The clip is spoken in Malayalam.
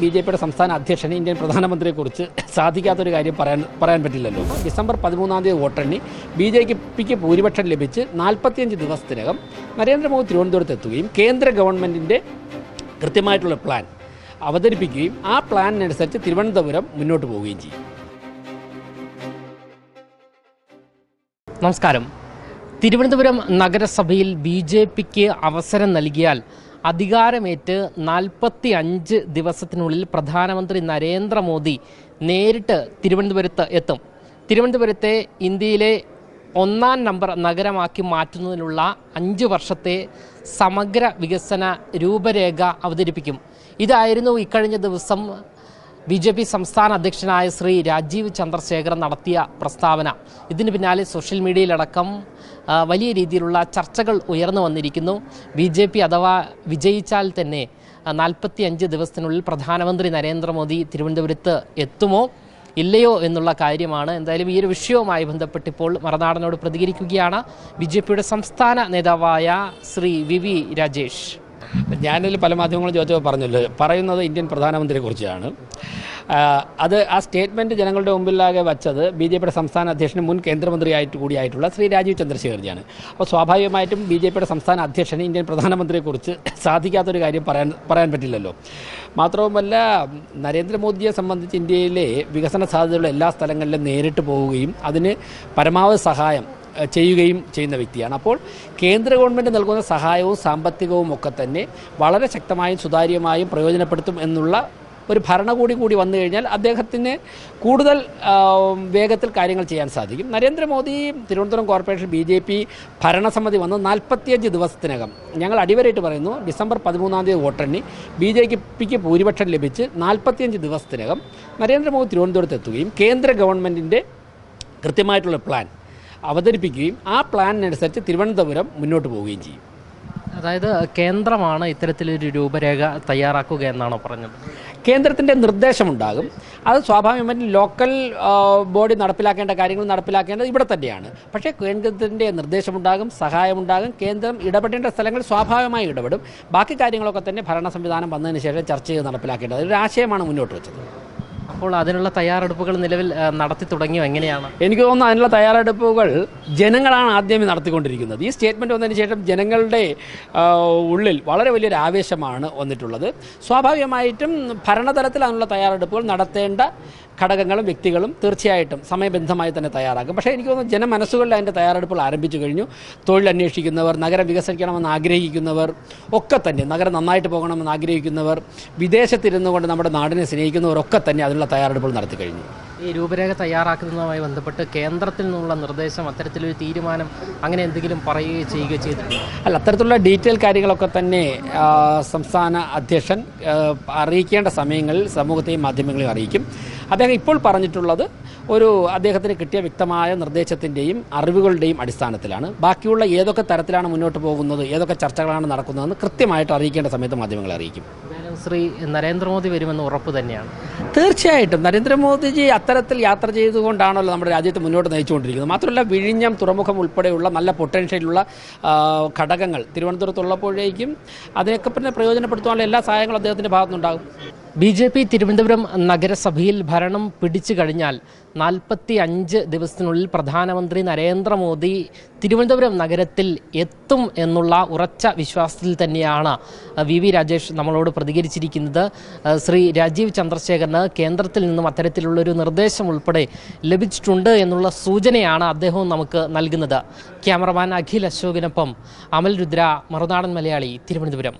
ബി ജെ പിയുടെ സംസ്ഥാന അധ്യക്ഷന് ഇന്ത്യൻ പ്രധാനമന്ത്രിയെക്കുറിച്ച് സാധിക്കാത്തൊരു കാര്യം പറയാൻ പറയാൻ പറ്റില്ലല്ലോ. ഡിസംബർ പതിമൂന്നാം തീയതി വോട്ടെണ്ണി ബി ജെ പിക്ക് ഭൂരിപക്ഷം ലഭിച്ച് നാൽപ്പത്തിയഞ്ച് ദിവസത്തിനകം നരേന്ദ്രമോദി തിരുവനന്തപുരത്ത് എത്തുകയും കേന്ദ്ര ഗവൺമെന്റിന്റെ കൃത്യമായിട്ടുള്ള പ്ലാൻ അവതരിപ്പിക്കുകയും ആ പ്ലാനിനനുസരിച്ച് തിരുവനന്തപുരം മുന്നോട്ട് പോവുകയും ചെയ്യും. നമസ്കാരം. തിരുവനന്തപുരം നഗരസഭയിൽ ബി ജെ പിക്ക് അവസരം നൽകിയാൽ അധികാരമേറ്റ് നാൽപ്പത്തി അഞ്ച് ദിവസത്തിനുള്ളിൽ പ്രധാനമന്ത്രി നരേന്ദ്രമോദി നേരിട്ട് തിരുവനന്തപുരത്ത് എത്തും. തിരുവനന്തപുരത്തെ ഇന്ത്യയിലെ ഒന്നാം നമ്പർ നഗരമാക്കി മാറ്റുന്നതിനുള്ള അഞ്ച് വർഷത്തെ സമഗ്ര വികസന രൂപരേഖ അവതരിപ്പിക്കും. ഇതായിരുന്നു ഇക്കഴിഞ്ഞ ദിവസം ബി ജെ പി സംസ്ഥാന അധ്യക്ഷനായ ശ്രീ രാജീവ് ചന്ദ്രശേഖരൻ നടത്തിയ പ്രസ്താവന. ഇതിന് പിന്നാലെ സോഷ്യൽ മീഡിയയിലടക്കം വലിയ രീതിയിലുള്ള ചർച്ചകൾ ഉയർന്നു വന്നിരിക്കുന്നു. ബി ജെ പി അഥവാ വിജയിച്ചാൽ തന്നെ നാൽപ്പത്തി അഞ്ച് ദിവസത്തിനുള്ളിൽ പ്രധാനമന്ത്രി നരേന്ദ്രമോദി തിരുവനന്തപുരത്ത് എത്തുമോ ഇല്ലയോ എന്നുള്ള കാര്യമാണ് എന്തായാലും ഈ ഒരു വിഷയവുമായി ബന്ധപ്പെട്ട് ഇപ്പോൾ മറനാടനോട് പ്രതികരിക്കുകയാണ് ബി സംസ്ഥാന നേതാവായ ശ്രീ വി രാജേഷ്. ഞാനിൽ പല മാധ്യമങ്ങളും ചോദിച്ചപ്പോൾ പറഞ്ഞല്ലോ പറയുന്നത് ഇന്ത്യൻ പ്രധാനമന്ത്രിയെ കുറിച്ചാണ് അത് ആ സ്റ്റേറ്റ്മെന്റ് ജനങ്ങളുടെ മുമ്പിലാകെ വച്ചത് ബി ജെ പിയുടെ സംസ്ഥാന അധ്യക്ഷനും മുൻ കേന്ദ്രമന്ത്രിയായിട്ട് കൂടിയായിട്ടുള്ള ശ്രീ രാജീവ് ചന്ദ്രശേഖർജിയാണ്. അപ്പോൾ സ്വാഭാവികമായിട്ടും ബി ജെ പിയുടെ സംസ്ഥാന അധ്യക്ഷന് ഇന്ത്യൻ പ്രധാനമന്ത്രിയെക്കുറിച്ച് സാധിക്കാത്തൊരു കാര്യം പറയാൻ പറയാൻ പറ്റില്ലല്ലോ. മാത്രവുമല്ല നരേന്ദ്രമോദിയെ സംബന്ധിച്ച് ഇന്ത്യയിലെ വികസന സാധ്യതയുള്ള എല്ലാ സ്ഥലങ്ങളിലും നേരിട്ട് പോവുകയും അതിന് പരമാവധി സഹായം ചെയ്യുകയും ചെയ്യുന്ന വ്യക്തിയാണ്. അപ്പോൾ കേന്ദ്ര ഗവൺമെന്റ് നൽകുന്ന സഹായവും സാമ്പത്തികവും ഒക്കെ തന്നെ വളരെ ശക്തമായും സുതാര്യമായും പ്രയോജനപ്പെടുത്തും എന്നുള്ള ഒരു ഭരണകൂടി കൂടി വന്നു കഴിഞ്ഞാൽ അദ്ദേഹത്തിന് കൂടുതൽ വേഗത്തിൽ കാര്യങ്ങൾ ചെയ്യാൻ സാധിക്കും. Narendra Modi Thiruvananthapuram corporation B J P ഭരണസമിതി വന്ന് നാൽപ്പത്തിയഞ്ച് ദിവസത്തിനകം ഞങ്ങൾ അടിവരായിട്ട് പറയുന്നു ഡിസംബർ പതിമൂന്നാം തീയതി വോട്ടെണ്ണി ബി ജെ പിക്ക് ഭൂരിപക്ഷം ലഭിച്ച് നാൽപ്പത്തിയഞ്ച് ദിവസത്തിനകം നരേന്ദ്രമോദി തിരുവനന്തപുരത്ത് എത്തുകയും കേന്ദ്ര ഗവൺമെന്റിന്റെ കൃത്യമായിട്ടുള്ള പ്ലാൻ അവതരിപ്പിക്കുകയും ആ പ്ലാനിനനുസരിച്ച് തിരുവനന്തപുരം മുന്നോട്ട് പോവുകയും ചെയ്യും. അതായത് കേന്ദ്രമാണ് ഇത്തരത്തിലൊരു രൂപരേഖ തയ്യാറാക്കുക എന്നാണോ പറഞ്ഞത്? കേന്ദ്രത്തിന്റെ നിർദ്ദേശമുണ്ടാകും. അത് സ്വാഭാവികമായിട്ടും ലോക്കൽ ബോഡി നടപ്പിലാക്കേണ്ട കാര്യങ്ങൾ നടപ്പിലാക്കേണ്ടത് ഇവിടെ തന്നെയാണ്. പക്ഷേ കേന്ദ്രത്തിന്റെ നിർദ്ദേശമുണ്ടാകും സഹായമുണ്ടാകും കേന്ദ്രം ഇടപെടേണ്ട സ്ഥലങ്ങൾ സ്വാഭാവികമായി ഇടപെടും. ബാക്കി കാര്യങ്ങളൊക്കെ തന്നെ ഭരണ സംവിധാനം വന്നതിന് ശേഷം ചർച്ച ചെയ്ത് നടപ്പിലാക്കേണ്ടത് ഒരു ആശയമാണ് മുന്നോട്ട് വെച്ചത്. അപ്പോൾ അതിനുള്ള തയ്യാറെടുപ്പുകൾ നിലവിൽ നടത്തി തുടങ്ങിയോ? എങ്ങനെയാണ്? എനിക്ക് തോന്നുന്നു അതിനുള്ള തയ്യാറെടുപ്പുകൾ ജനങ്ങളാണ് ആദ്യമേ നടത്തിക്കൊണ്ടിരിക്കുന്നത്. ഈ സ്റ്റേറ്റ്മെന്റ് വന്നതിന് ശേഷം ജനങ്ങളുടെ ഉള്ളിൽ വളരെ വലിയൊരു ആവേശമാണ് വന്നിട്ടുള്ളത്. സ്വാഭാവികമായിട്ടും ഭരണതലത്തിൽ അതിനുള്ള തയ്യാറെടുപ്പുകൾ നടത്തേണ്ട ഘടകങ്ങളും വ്യക്തികളും തീർച്ചയായിട്ടും സമയബന്ധമായി തന്നെ തയ്യാറാക്കും. പക്ഷേ എനിക്ക് തോന്നുന്നു ജനമനസ്സുകളിൽ അതിന്റെ തയ്യാറെടുപ്പുകൾ ആരംഭിച്ചു കഴിഞ്ഞു. തൊഴിൽ അന്വേഷിക്കുന്നവർ നഗരം വികസിക്കണമെന്ന് ആഗ്രഹിക്കുന്നവർ ഒക്കെ തന്നെ നഗരം നന്നായിട്ട് പോകണമെന്ന് ആഗ്രഹിക്കുന്നവർ വിദേശത്തിരുന്നു കൊണ്ട് നമ്മുടെ നാടിനെ സ്നേഹിക്കുന്നവർ ഒക്കെ തന്നെ അതിനുള്ള തയ്യാറെടുപ്പുകൾ നടത്തി കഴിഞ്ഞു. ഈ രൂപരേഖ തയ്യാറാക്കുന്നതുമായി ബന്ധപ്പെട്ട് കേന്ദ്രത്തിൽ നിന്നുള്ള നിർദ്ദേശം അത്തരത്തിലൊരു തീരുമാനം അങ്ങനെ എന്തെങ്കിലും പറയുകയോ ചെയ്യുകയോ ചെയ്തിട്ടുണ്ട്? അല്ല അത്തരത്തിലുള്ള ഡീറ്റെയിൽ കാര്യങ്ങളൊക്കെ തന്നെ സംസ്ഥാന അധ്യക്ഷൻ അറിയിക്കേണ്ട സമയങ്ങളിൽ സമൂഹത്തെയും മാധ്യമങ്ങളെയും അറിയിക്കും. അദ്ദേഹം ഇപ്പോൾ പറഞ്ഞിട്ടുള്ളത് ഒരു അദ്ദേഹത്തിന് കിട്ടിയ വ്യക്തമായ നിർദ്ദേശത്തിന്റെയും അറിവുകളുടെയും അടിസ്ഥാനത്തിലാണ്. ബാക്കിയുള്ള ഏതൊക്കെ തരത്തിലാണ് മുന്നോട്ട് പോകുന്നത് ഏതൊക്കെ ചർച്ചകളാണ് നടക്കുന്നതെന്ന് കൃത്യമായിട്ട് അറിയിക്കേണ്ട സമയത്ത് മാധ്യമങ്ങളെ അറിയിക്കും. ശ്രീ നരേന്ദ്രമോദി വരുമെന്ന് ഉറപ്പ് തന്നെയാണ്. തീർച്ചയായിട്ടും നരേന്ദ്രമോദിജി അത്തരത്തിൽ യാത്ര ചെയ്തുകൊണ്ടാണല്ലോ നമ്മുടെ രാജ്യത്തെ മുന്നോട്ട് നയിച്ചുകൊണ്ടിരിക്കുന്നത്. മാത്രമല്ല വിഴിഞ്ഞം തുറമുഖം ഉൾപ്പെടെയുള്ള നല്ല പൊട്ടൻഷ്യലുള്ള ഘടകങ്ങൾ തിരുവനന്തപുരത്തുള്ളപ്പോഴേക്കും അതിനൊക്കെ പിന്നെ പ്രയോജനപ്പെടുത്താനുള്ള എല്ലാ സഹായങ്ങളും അദ്ദേഹത്തിന്റെ ഭാഗത്തുനിന്നുണ്ടാകും. ബി ജെ പി തിരുവനന്തപുരം നഗരസഭയിൽ ഭരണം പിടിച്ചു കഴിഞ്ഞാൽ നാൽപ്പത്തി അഞ്ച് ദിവസത്തിനുള്ളിൽ പ്രധാനമന്ത്രി നരേന്ദ്രമോദി തിരുവനന്തപുരം നഗരത്തിൽ എത്തും എന്നുള്ള ഉറച്ച വിശ്വാസത്തിൽ തന്നെയാണ് വി വി രാജേഷ് നമ്മളോട് പ്രതികരിച്ചിരിക്കുന്നത്. ശ്രീ രാജീവ് ചന്ദ്രശേഖരന് കേന്ദ്രത്തിൽ നിന്നും അത്തരത്തിലുള്ളൊരു നിർദ്ദേശം ഉൾപ്പെടെ ലഭിച്ചിട്ടുണ്ട് എന്നുള്ള സൂചനയാണ് അദ്ദേഹവും നമുക്ക് നൽകുന്നത്. ക്യാമറമാൻ അഖിൽ അശോകിനൊപ്പം അമൽ രുദ്ര മറുനാടൻ മലയാളി തിരുവനന്തപുരം.